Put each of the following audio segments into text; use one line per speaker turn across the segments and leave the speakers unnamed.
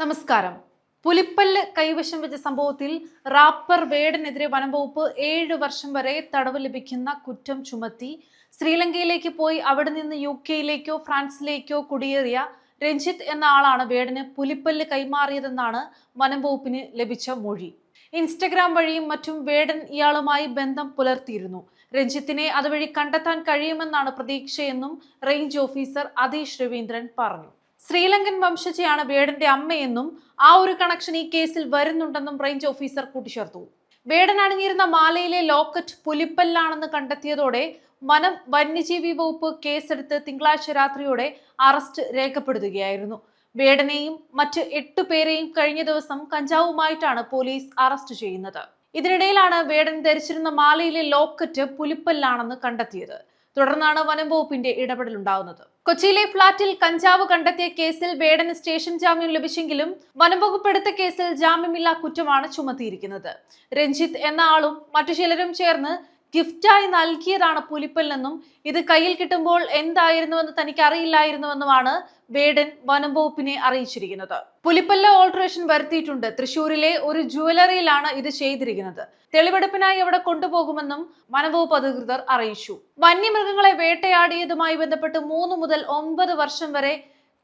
നമസ്കാരം. പുലിപ്പല്ല് കൈവശം വെച്ച സംഭവത്തിൽ റാപ്പർ വേടനെതിരെ വനംവകുപ്പ് ഏഴ് വർഷം വരെ തടവ് ലഭിക്കുന്ന കുറ്റം ചുമത്തി ശ്രീലങ്കയിലേക്ക് പോയി അവിടെ നിന്ന് യു കെയിലേക്കോ ഫ്രാൻസിലേക്കോ കുടിയേറിയ രഞ്ജിത്ത് എന്ന ആളാണ് വേടന് പുലിപ്പല്ല് കൈമാറിയതെന്നാണ് വനംവകുപ്പിന് ലഭിച്ച മൊഴി. ഇൻസ്റ്റഗ്രാം വഴിയും മറ്റും വേടൻ ഇയാളുമായി ബന്ധം പുലർത്തിയിരുന്നു. രഞ്ജിത്തിനെ അതുവഴി കണ്ടെത്താൻ കഴിയുമെന്നാണ് പ്രതീക്ഷയെന്നും റേഞ്ച് ഓഫീസർ അതീഷ് രവീന്ദ്രൻ പറഞ്ഞു. ശ്രീലങ്കൻ വംശജയാണ് വേടന്റെ അമ്മയെന്നും ആ ഒരു കണക്ഷൻ ഈ കേസിൽ വരുന്നുണ്ടെന്നും റേഞ്ച് ഓഫീസർ കൂട്ടിച്ചേർത്തു. വേടൻ അണിഞ്ഞിരുന്ന മാലയിലെ ലോക്കറ്റ് പുലിപ്പല്ലാണെന്ന് കണ്ടെത്തിയതോടെ വനം വന്യജീവി വകുപ്പ് കേസെടുത്ത് തിങ്കളാഴ്ച രാത്രിയോടെ അറസ്റ്റ് രേഖപ്പെടുത്തുകയായിരുന്നു. വേടനെയും മറ്റ് എട്ട് പേരെയും കഴിഞ്ഞ ദിവസം കഞ്ചാവുമായിട്ടാണ് പോലീസ് അറസ്റ്റ് ചെയ്യുന്നത്. ഇതിനിടയിലാണ് വേടൻ ധരിച്ചിരുന്ന മാലയിലെ ലോക്കറ്റ് പുലിപ്പല്ലാണെന്ന് കണ്ടെത്തിയത്. തുടർന്നാണ് വനം വകുപ്പിന്റെ ഇടപെടലുണ്ടാകുന്നത് കൊച്ചിയിലെ ഫ്ളാറ്റിൽ കഞ്ചാവ് കണ്ടെത്തിയ കേസിൽ വേടന് സ്റ്റേഷൻ ജാമ്യം ലഭിച്ചെങ്കിലും വനംവകുപ്പ് എടുത്ത കേസിൽ ജാമ്യമില്ലാ കുറ്റമാണ് ചുമത്തിയിരിക്കുന്നത്. രഞ്ജിത്ത് എന്ന ആളും മറ്റു ചിലരും ചേർന്ന് ഗിഫ്റ്റായി നൽകിയതാണ് പുലിപ്പല്ലെന്നും ഇത് കയ്യിൽ കിട്ടുമ്പോൾ എന്തായിരുന്നുവെന്ന് തനിക്ക് അറിയില്ലായിരുന്നുവെന്നുമാണ് വേടൻ വനം വകുപ്പിനെ അറിയിച്ചിരിക്കുന്നത്. പുലിപ്പല്ല ഓൾട്രേഷൻ വരുത്തിയിട്ടുണ്ട്. തൃശൂരിലെ ഒരു ജുവലറിയിലാണ് ഇത് ചെയ്തിരിക്കുന്നത്. തെളിവെടുപ്പിനായി അവിടെ കൊണ്ടുപോകുമെന്നും വനംവകുപ്പ് അധികൃതർ അറിയിച്ചു. വന്യമൃഗങ്ങളെ വേട്ടയാടിയതുമായി ബന്ധപ്പെട്ട് മൂന്ന് മുതൽ ഒമ്പത് വർഷം വരെ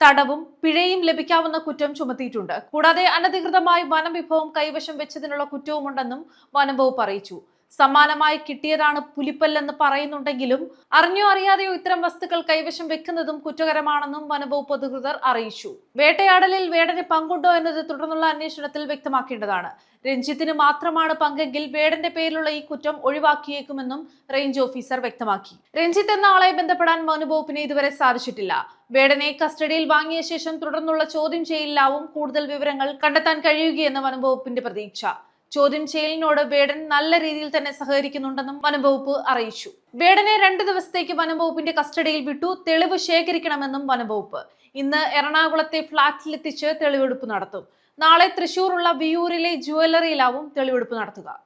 തടവും പിഴയും ലഭിക്കാവുന്ന കുറ്റം ചുമത്തിയിട്ടുണ്ട്. കൂടാതെ അനധികൃതമായി വനവിഭവം കൈവശം വെച്ചതിനുള്ള കുറ്റവുമുണ്ടെന്നും വനം വകുപ്പ് അറിയിച്ചു. സമ്മാനമായി കിട്ടിയതാണ് പുലിപ്പല്ലെന്ന് പറയുന്നുണ്ടെങ്കിലും അറിഞ്ഞോ അറിയാതെയോ ഇത്തരം വസ്തുക്കൾ കൈവശം വെക്കുന്നതും കുറ്റകരമാണെന്നും വനവകുപ്പ് അധികൃതർ അറിയിച്ചു. വേട്ടയാടലിൽ വേടന് പങ്കുണ്ടോ എന്നത് തുടർന്നുള്ള അന്വേഷണത്തിൽ വ്യക്തമാക്കേണ്ടതാണ്. രഞ്ജിത്തിന് മാത്രമാണ് പങ്കെങ്കിൽ വേടന്റെ പേരിലുള്ള ഈ കുറ്റം ഒഴിവാക്കിയേക്കുമെന്നും റേഞ്ച് ഓഫീസർ വ്യക്തമാക്കി. രഞ്ജിത്ത് എന്ന ആളെ ബന്ധപ്പെടാൻ വനുവകുപ്പിന് ഇതുവരെ സാധിച്ചിട്ടില്ല. വേടനെ കസ്റ്റഡിയിൽ വാങ്ങിയ ശേഷം തുടർന്നുള്ള ചോദ്യം ചെയ്യലിലാവും കൂടുതൽ വിവരങ്ങൾ കണ്ടെത്താൻ കഴിയുകയെന്ന് വനംവകുപ്പിന്റെ പ്രതീക്ഷ. ചോദ്യം ചെയ്യലിനോട് വേടൻ നല്ല രീതിയിൽ തന്നെ സഹകരിക്കുന്നുണ്ടെന്നും വനംവകുപ്പ് അറിയിച്ചു. വേടനെ രണ്ട് ദിവസത്തേക്ക് വനംവകുപ്പിന്റെ കസ്റ്റഡിയിൽ വിട്ടു. തെളിവ് ശേഖരിക്കണമെന്നും വനംവകുപ്പ്. ഇന്ന് എറണാകുളത്തെ ഫ്ളാറ്റിലെത്തിച്ച് തെളിവെടുപ്പ് നടത്തും. നാളെ തൃശൂറുള്ള വിയൂരിലെ ജുവലറിയിലാവും തെളിവെടുപ്പ് നടത്തുക.